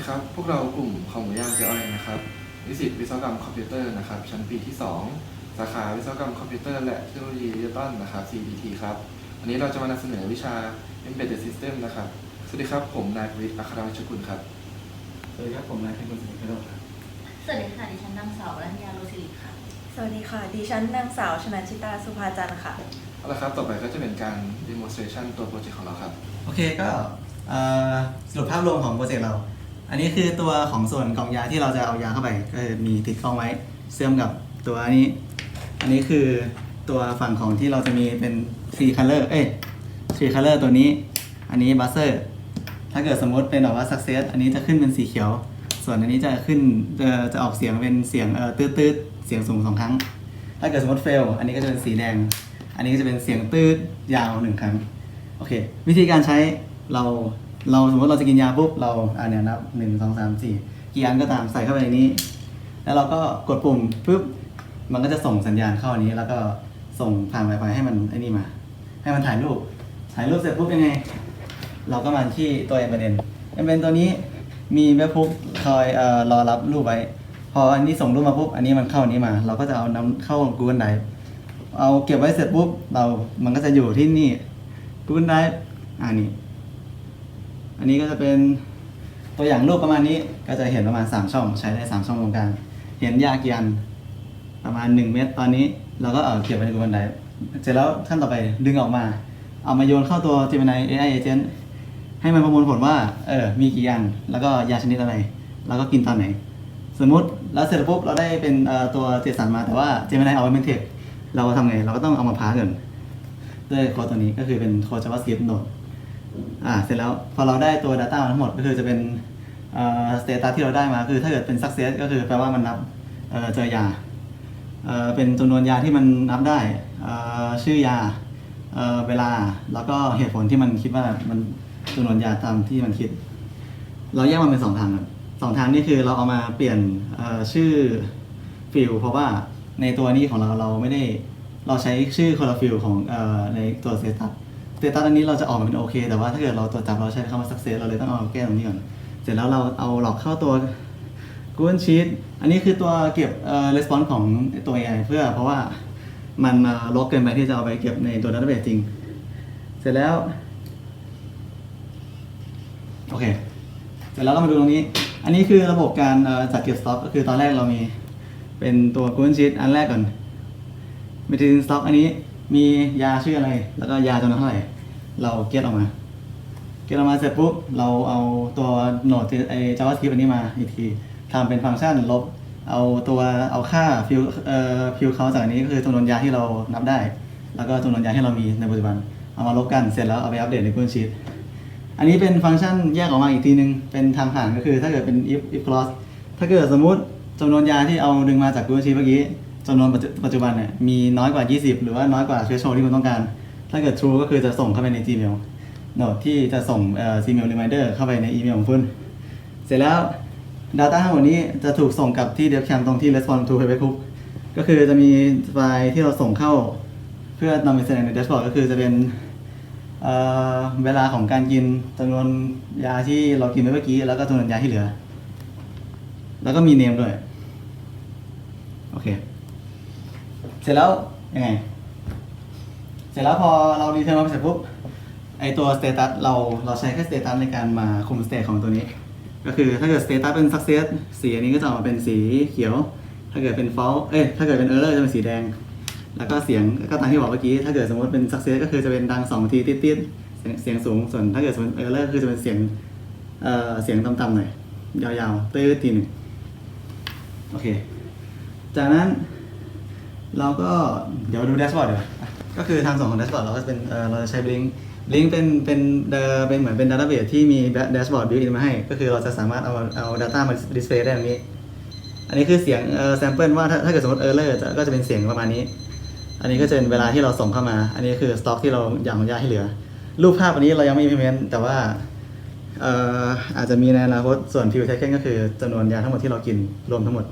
ดีครับ พวกเรากลุ่มคอมหมูย่างเจ๊อ้อยนะครับ นิสิตวิศวกรรมคอมพิวเตอร์นะครับ ชั้นปีที่ 2 สาขาวิศวกรรมคอมพิวเตอร์และเทคโนโลยีดิจิตอลนะครับ CBT ครับ วันนี้เราจะมานำเสนอวิชา Embedded System นะครับ สวัสดีครับ ผมนายประวิทย์อัครวิชกุลครับ สวัสดีครับ ผมนายเพ็ญกุลศรีพิโรจน์ครับ สวัสดีค่ะ ดิฉันนางสาวรัญญาโรสิริค่ะ สวัสดีค่ะ ดิฉันนางสาวชนะชิตาสุภาจันทร์ค่ะ เอาละครับ ต่อไปก็จะเป็นการ demonstration ตัวโปรเจกต์ของเราครับ โอเคก็เอ่อสรุปภาพรวมของโปรเจกต์เรา อันนี้คือตัวของส่วนกล่องยาที่เราจะเอายาเข้าไปก็คือมีติดกล้องไว้เชื่อมกับตัวนี้ อันนี้คือตัวฝั่งของที่เราจะมีเป็น three color เอ้ย three color ตัวนี้ อันนี้ buzzer ถ้าเกิดสมมติเป็นแบบว่า success อันนี้จะขึ้นเป็นสีเขียว ส่วนอันนี้จะขึ้นจะจะออกเสียงเป็นเสียงเอ่อตืดตืดเสียงสูงสองครั้ง ถ้าเกิดสมมติ fail อันนี้ก็จะเป็นสีแดง อันนี้ก็จะเป็นเสียงตืดยาวหนึ่งครั้ง โอเค วิธีการใช้เรา เราสมมติเราจะกินยาปุ๊บเราอ่าเนี่ยนับหนึ่งสองสามสี่กี่อันก็ตามใส่เข้าไปในนี้ แล้วเราก็กดปุ่มปุ๊บมันก็จะส่งสัญญาณเข้าอันนี้ แล้วก็ส่งผ่าน Wi-Fi ให้มันไอ้นี่มา ให้มันถ่ายรูป ถ่ายรูปเสร็จปุ๊บยังไง เราก็มาที่ตัว m อ็ n m อ็ n ตัวนี้มีเว็บพุกคอยเอ่อรอรับรูปไว้ พออันนี้ส่งรูปมาปุ๊บอันนี้มันเข้าอันนี้มา เราก็จะเอานำเข้า Google Drive เอาเก็บไว้เสร็จปุ๊บเรามันก็จะอยู่ที่นี่ Google Drive อ่านี่ อันนี้ก็จะเป็นตัวอย่างรูปประมาณนี้ก็จะเห็นประมาณ 3 ช่อง ใช้ได้ 3 ช่องตรงกลางเห็นยากี่อันประมาณ 1 เม็ดตอนนี้เราก็เอาเก็บไว้ใน Google Drive เสร็จแล้วขั้นต่อไปดึงออกมา เอามาโยนเข้าตัว Gemini AI Agent ให้มันประมวลผลว่าเออมีกี่อันแล้วก็ยาชนิดอะไร แล้วก็กินตอนไหน สมมุติแล้วเสร็จปุ๊บเราได้เป็นเอ่อตัวเจสันมาแต่ว่า Gemini เอาไว้เป็นเทคเราทำไง เราก็ต้องเอามาพาร์กันด้วยโค้ดตัวนี้ก็คือเป็นโค้ด JavaScript Node อ่าเสร็จแล้วพอเราได้ตัว Data มาทั้งหมดก็คือจะเป็นเอ่อ status ที่เราได้มาคือถ้าเกิดเป็น success ก็คือแปลว่ามันนับเอ่อเจอยาเอ่อเป็นจำนวนยาที่มันนับได้เอ่อชื่อยาเอ่อเวลาแล้วก็เหตุผลที่มันคิดว่ามันจำนวนยาตามที่มันคิด เราแยกมันเป็นสองทางครับสองทางนี่คือเราเอามาเปลี่ยนเอ่อชื่อฟิลเพราะว่าในตัวนี้ของเราเราไม่ได้เราใช้ชื่อคนละฟิลของเอ่อในตัวสเซตัส เซตัสอันนี้เราจะออกมาเป็นโอเค แต่ว่าถ้าเกิดเราตรวจจับเราใช้คำว่า success เราเลยต้องเอาแก้ตรงนี้ก่อน เสร็จแล้วเราเอาหลอกเข้าตัว Google Sheet อันนี้คือตัวเก็บเอ่อ response ของตัว AI เพื่อเพราะว่ามันเอ่อลกเกินไปที่จะเอาไปเก็บในตัว database จริง เสร็จแล้ว โอเค เสร็จแล้วเรามาดูตรงนี้ อันนี้คือระบบการจัดเก็บสต็อกก็คือตอนแรกเรามีเป็นตัว Google Sheet อันแรกก่อน Material Stock อันนี้ มียาชื่ออะไร แล้วก็ยาจำนวนเท่าไหร่ เราเก็ตออกมา เก็ตออกมาเสร็จปุ๊บ เราเอาตัวโหนดไอ JavaScript อันนี้มาอีกทีทำเป็นฟังก์ชันลบ เอาตัวเอาค่าฟิวเอ่อฟิวเขาจากนนี้ก็คือจำนวนยาที่เรานับได้ แล้วก็จำนวนยาที่เรามีในปัจจุบัน เอามาลบกัน เสร็จแล้วเอาไปอัปเดตใน Google Sheet อันนี้เป็นฟังก์ชันแยกออกมาอีกทีนึง เป็นทางผ่านก็คือถ้าเกิดเป็น if if clause ถ้าเกิดสมมุติจำนวนยาที่เอาดึงมาจาก Google Sheet เมื่อกี้ จำนวนปัจจุบันเนี่ยมีน้อยกว่า 20 หรือว่าน้อยกว่า threshold ที่คุณต้องการ ถ้าเกิด true ก็คือจะส่งเข้าไปใน Gmail โนดที่จะส่งเอ่อ Gmail reminder เข้าไปในอีเมลของคุณ เสร็จแล้ว Data ทั้งหมดนี้จะถูกส่งกลับที่ DevCam ตรงที่ Response to Webhook ก็คือจะมีไฟล์ที่เราส่งเข้าเพื่อนำไปแสดงใน Dashboard ก็คือจะเป็นเเวลาของการกินจำนวนยาที่เรากินไปเมื่อกี้ แล้วก็จำนวนยาที่เหลือ แล้วก็มีเนมด้วย โอเค เสร็จแล้วยังไง เสร็จแล้วพอเราดีเทลมาเสร็จปุ๊บไอตัว status เราเราใช้แค่ status ในการมาคุม state ของตัวนี้ ก็คือถ้าเกิด status เป็น success สีอันนี้ก็จะออกมาเป็นสีเขียว ถ้าเกิดเป็น false เอ้ยถ้าเกิดเป็น error จะเป็นสีแดง แล้วก็เสียงก็ตามที่บอกเมื่อกี้ ถ้าเกิดสมมติเป็น success ก็คือจะเป็นดังสองทีติดๆเสียเสียงสูง ส่วนถ้าเกิดสมมติ error ก็คือจะเป็นเสียงเอ่อเสียงต่ำๆหน่อยยาวๆตื้อทีหนึ่งโอเค จากนั้น เราก็เดี๋ยวดูแดชบอร์ดเดี๋ยวาก็คือทางส่วนของแดชบอร์ดเราก็จะเป็นเอ่อเราจะใช้ Blink Blink เป็นเป็นเอ่อเป็นเหมือนเป็นดัตต้าเบสที่มีแดชบอร์ดบิวอินมาให้ ก็คือเราจะสามารถเอาเอา Data มาดิสเพลย์ได้แบบนี้ อันนี้คือเสียงเอ่อแซมเปิลว่าถ้าถ้าเกิดสมมติเออร์เลอร์จะก็จะเป็นเสียงประมาณนี้ อันนี้ก็จะเป็นเวลาที่เราส่งเข้ามา อันนี้คือสต็อกที่เราอยากอนุญาตให้เหลือ รูปภาพอันนี้เรายังไม่ implement แต่ว่าเอ่ออาจจะมีในอนาคตส่วน view taken ก็คือจำนวนยาทั้งหมดที่เรากินรวมทั้งหมด